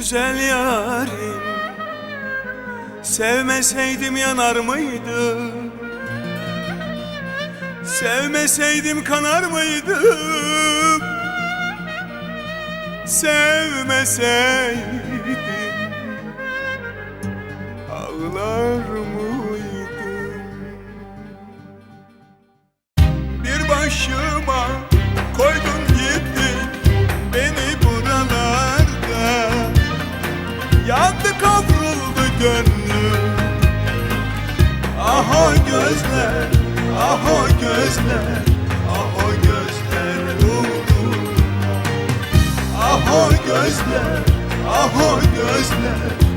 Güzel yarim. Sevmeseydim yanar mıydım Sevmeseydim kanar mıydım Sevmeseydim. Ağlar gönlüm. Ah o gözler, ah o gözler Ah o gözler uğruna Ah o gözler, ah o gözler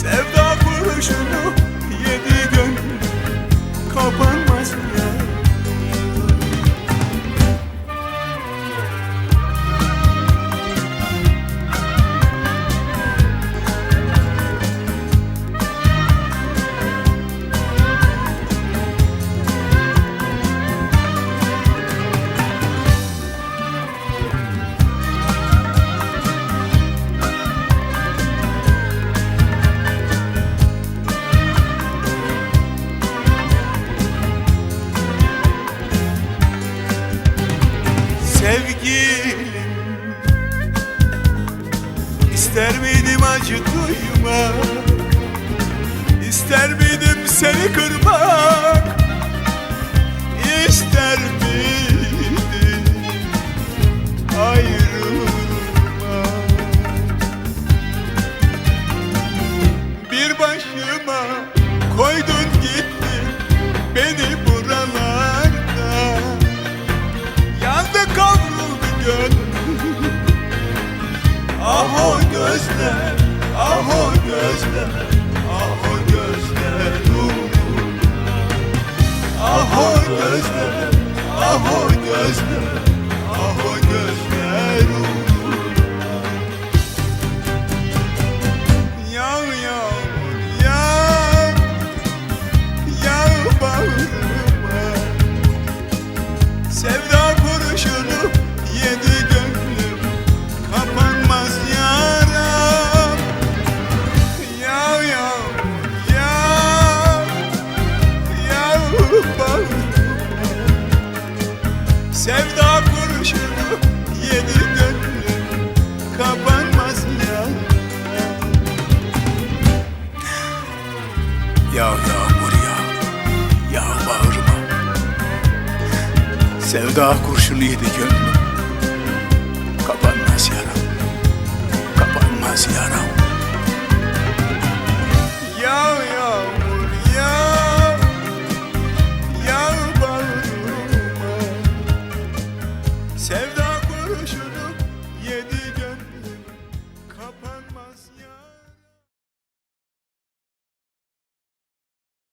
Sevda Sevgilim. İster miydim acı ah o gözler Ah o gözler Ah o gözler, ah o gözler Sevda kurşunu yedi gönlüm Kapanmaz yaram Yağ yağmur yağ Yağ bağrıma Sevda kurşunu yedi gönlüm Kapanmaz yaram